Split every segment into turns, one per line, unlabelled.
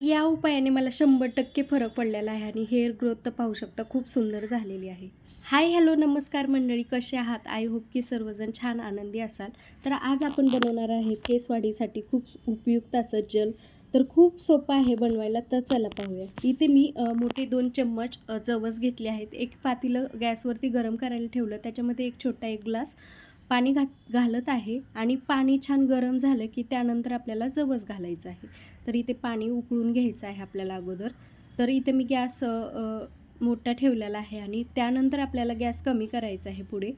या उपायाने मला शंभर टक्के फरक पडलेला आहे आणि हेअर ग्रोथ तर पाहू शकता खूप सुंदर झालेली आहे. हाय हॅलो नमस्कार मंडळी कसे आहात? आय होप की सर्वजण छान आनंदी असाल. तर आज आपण बनवणार आहे केसवाढीसाठी खूप उपयुक्त असं जल तर खूप सोपं आहे बनवायला तर चला पाहूया. इथे मी मोठे दोन चम्मच जवस घेतले आहेत. एक पातीलं गॅसवरती गरम करायला ठेवलं. त्याच्यामध्ये एक छोटा एक ग्लास पाणी घात घालत आहे. आणि पाणी छान गरम झालं की त्यानंतर आपल्याला जवस घालायचं आहे. तर इथे पाणी उकळून घ्यायचं आहे आपल्याला अगोदर. तर इथे मी गॅस मोठा ठेवलेला आहे आणि त्यानंतर आपल्याला गॅस कमी करायचा आहे पुढे.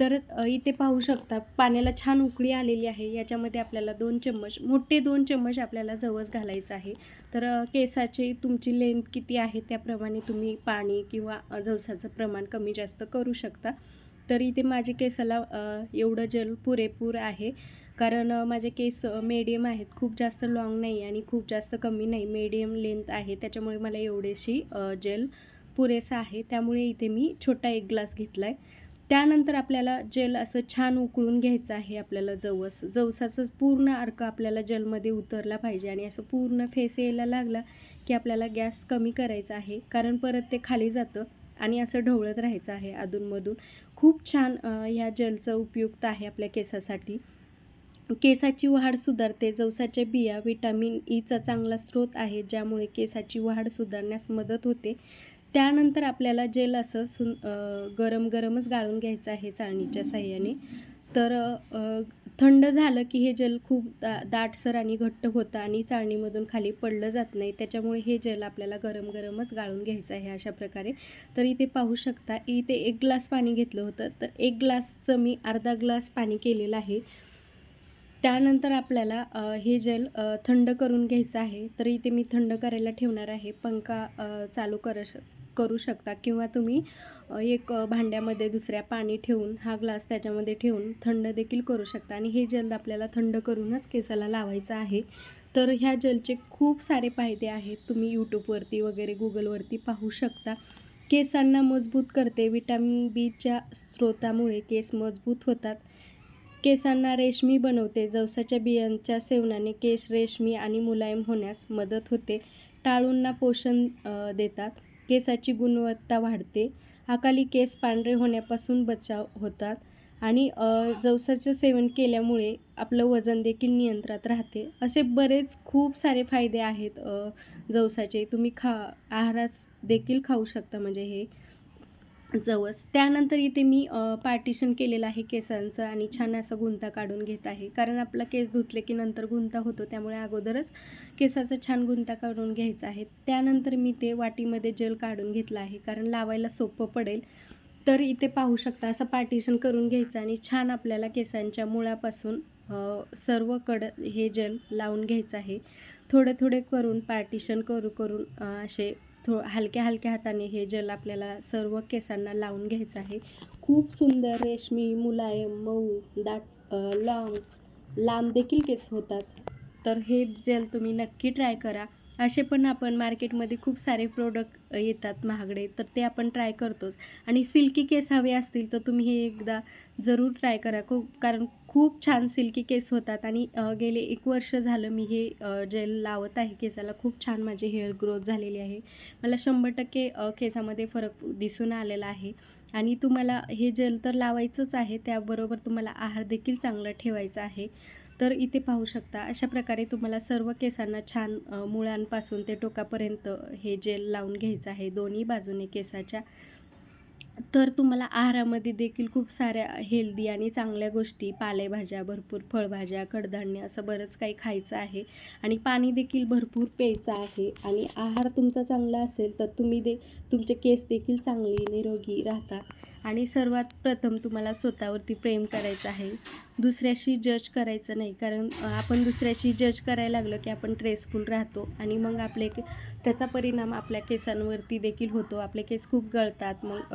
तर इथे पाहू शकता पाण्याला छान उकळी आलेली आहे. याच्यामध्ये आपल्याला दोन चम्मच मोठे दोन चम्मच आपल्याला जवस घालायचं आहे. तर केसाची तुमची लेंथ किती आहे त्याप्रमाणे तुम्ही पाणी किंवा जवसाचं प्रमाण कमी जास्त करू शकता. तर इथे माझे केसाला एवढं जल पुरेपूर आहे. कारण माझे केस मीडियम आहेत. खूप जास्त लाँग नाही आणि खूप जास्त कमी नाही. मीडियम लेंथ आहे. त्याच्यामुळे मला एवढेशी जेल पुरेसा आहे. त्यामुळे इथे मी छोटा एक ग्लास घेतला आहे त्यानंतर आपल्याला जेल असं छान उकळून घ्यायचं आहे आपल्याला जवस. जवसाचं पूर्ण अर्क आपल्याला जेलमध्ये उतरला पाहिजे आणि असं पूर्ण फेस यायला लागला की आपल्याला गॅस कमी करायचा आहे. कारण परत ते खाली जातं आणि असं ढवळत राहायचं आहे अधूनमधून. खूप छान ह्या जेलचं उपयुक्त आहे आपल्या केसासाठी. केसाची वाढ सुधारते. जवसाच्या बिया विटॅमिन ईचा e चांगला स्रोत आहे ज्यामुळे केसाची वाढ सुधारण्यास मदत होते. त्यानंतर आपल्याला जेल असं सुन गरम गरमच गाळून घ्यायचं आहे चाळणीच्या साह्याने. तर थंड झालं की हे जेल खूप दा दाटसर आणि घट्ट होतं आणि चाळणीमधून खाली पडलं जात नाही. त्याच्यामुळे हे जेल आपल्याला गरम गरमच गाळून घ्यायचं आहे अशा प्रकारे. तर इथे पाहू शकता इथे एक ग्लास पाणी घेतलं होतं. तर एक ग्लासचं मी अर्धा ग्लास पाणी केलेलं आहे. त्यानंतर आपल्याला हे जेल थंड करून घ्यायचं आहे तर इथे मी थंड करायला ठेवणार आहे. पंखा चालू कर करू शकता किंवा तुम्ही एक भांड्यामध्ये दुसऱ्या पाणी ठेवून हा ग्लास त्याच्यामध्ये ठेवून थंड देखील करू शकता. आणि हे जेल आपल्याला थंड करूनच केसाला लावायचं आहे. तर ह्या जेलचे खूप सारे फायदे आहेत. तुम्ही यूट्यूबवरती वगैरे गुगलवरती पाहू शकता. केसांना मजबूत करते. विटॅमिन बीच्या स्रोतामुळे केस मजबूत होतात. केसांना रेशमी बनवते. जवसाच्या बियांच्या सेवनाने केस रेशमी आणि मुलायम होण्यास मदत होते. टाळूंना पोषण देतात. केसाची गुणवत्ता वाढते. अकाली केस पांढरे होण्यापासून बचाव होतात आणि जवसाचं सेवन केल्यामुळे आपलं वजन देखील नियंत्रणात राहते. असे बरेच खूप सारे फायदे आहेत जवसाचे. तुम्ही खा आहारात देखील खाऊ शकता. म्हणजे हे जवस. त्यानंतर इथे मी पार्टिशन केलेलं आहे केसांचं आणि छान असं गुंता काढून घेत आहे. कारण आपला केस धुतले की नंतर गुंता होतो त्यामुळे अगोदरच केसाचा छान गुंता काढून घ्यायचा आहे. त्यानंतर मी ते वाटीमध्ये जेल काढून घेतलं आहे कारण लावायला सोपं पडेल. तर इथे पाहू शकता असं पार्टिशन करून घ्यायचं आणि छान आपल्याला केसांच्या मुळापासून सर्व सर्वकडं हे जेल लावून घ्यायचं आहे. थोडे थोडे करून पार्टिशन करू करून असे थो हलक्या हलक्या हाताने हे जेल आपल्याला सर्व केसांना लावून घ्यायचं आहे. खूप सुंदर रेशमी मुलायम मऊ दाट अ, लांब लांब देखील केस होतात. तर हे जेल तुम्ही नक्की ट्राय करा. असे पण आपण मार्केटमध्ये खूप सारे प्रोडक्ट येतात महागडे. तर ते आपण ट्राय करतोच. आणि सिल्की केस हवे असतील तर तुम्ही हे एकदा जरूर ट्राय करा. खूप कारण खूप छान सिल्की केस होतात. आणि गेले एक वर्ष झालं मी हे जेल लावत आहे केसाला. खूप छान माझी हेअर ग्रोथ झालेली आहे. मला शंभर टक्के केसामध्ये फरक दिसून आलेला आहे. आणि तुम्हाला हे जेल तर लावायचंच आहे. त्याबरोबर तुम्हाला आहार देखील चांगला ठेवायचा आहे. तर इथे पाहू शकता अशा प्रकारे तुम्हाला सर्व केसांना छान मुळांपासून ते टोकापर्यंत हे जेल लावून घ्यायचं आहे दोन्ही बाजूने केसाच्या. तर तुम्हाला आहारामध्ये देखील खूप साऱ्या हेल्दी आणि चांगल्या गोष्टी पालेभाज्या भरपूर फळभाज्या कडधान्य असं बरंच काही खायचं आहे. आणि पाणी देखील भरपूर प्यायचं आहे आणि आहार तुमचा चांगला असेल तर तुम्ही दे तुमचे केस देखील चांगले निरोगी राहतात. आणि सर्वात प्रथम तुम्हाला स्वतःवरती प्रेम करायचं आहे. दुसऱ्याशी जज करायचं नाही. कारण आपण दुसऱ्याशी जज करायला लागलं की आपण ट्रेसफुल राहतो. आणि मग आपले के त्याचा परिणाम आपल्या केसांवरती देखील होतो. आपले केस खूप गळतात. मग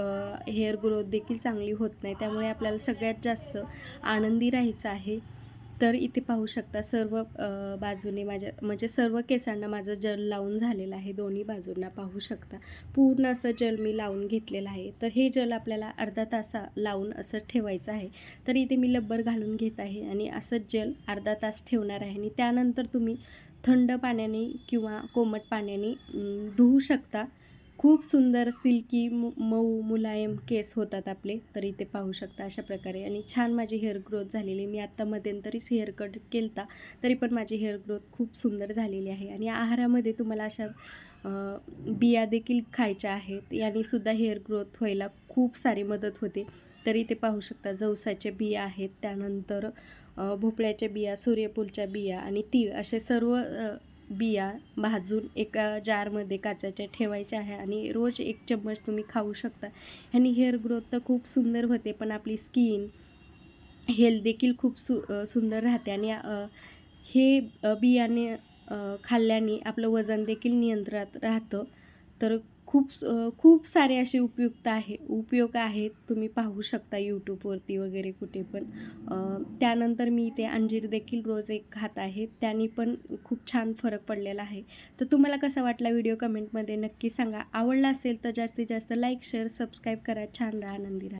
हेअर ग्रोथ देखील चांगली होत नाही. त्यामुळे आपल्याला सगळ्यात जास्त आनंदी राहायचं आहे. तर इथे पाहू शकता सर्व बाजूने माझ्या म्हणजे सर्व केसांना माझं जल लावून झालेलं आहे. दोन्ही बाजूंना पाहू शकता. पूर्ण असं जल मी लावून घेतलेलं आहे. तर हे जल आपल्याला अर्धा तासा लावून असं ठेवायचं आहे. तर इथे मी लब्बर घालून घेत आहे आणि असंच जल अर्धा तास ठेवणार आहे. आणि त्यानंतर तुम्ही थंड पाण्याने किंवा कोमट पाण्याने धुवू शकता. खूप सुंदर सिल्की मऊ मुलायम केस होतात आपले तर इथे पाहू शकता अशा प्रकारे. आणि छान माझी हेअर ग्रोथ झालेली मी आत्ता मध्यंतरीच हेअर कट केलता तरी पण माझी हेअर ग्रोथ खूप सुंदर झालेली आहे. आणि आहारामध्ये तुम्हाला अशा बिया देखील खायच्या आहेत याने सुद्धा हेअर ग्रोथ व्हायला खूप सारी मदत होते. तरी ते पाहू शकता जवसाच्या बिया आहेत त्यानंतर भोपळ्याच्या बिया सूर्यफूलच्या बिया आणि तीळ असे सर्व बिया भाजून एका जारमध्ये काचाच्या ठेवायच्या आहे आणि रोज एक चम्मच तुम्ही खाऊ शकता. ह्याने हेअर ग्रोथ तर खूप सुंदर होते पण आपली स्किन हेल्थ देखील खूप सु सुंदर राहते. आणि हे बियाणे खाल्ल्याने आपलं वजन देखील नियंत्रणात राहतं. तर खूप खूप सारे असे उपयुक्त आहे उपयोग आहेत. तुम्ही पाहू शकता यूट्यूबवरती वगैरे कुठे पण. त्यानंतर मी इथे अंजीर देखील रोज एक खात आहे. त्याने पण खूप छान फरक पडलेला आहे. तर तुम्हाला कसा वाटला व्हिडिओ कमेंटमध्ये नक्की सांगा. आवडला असेल तर जास्तीत जास्त लाईक शेअर सबस्क्राईब करा. छान राहा आनंदी राहा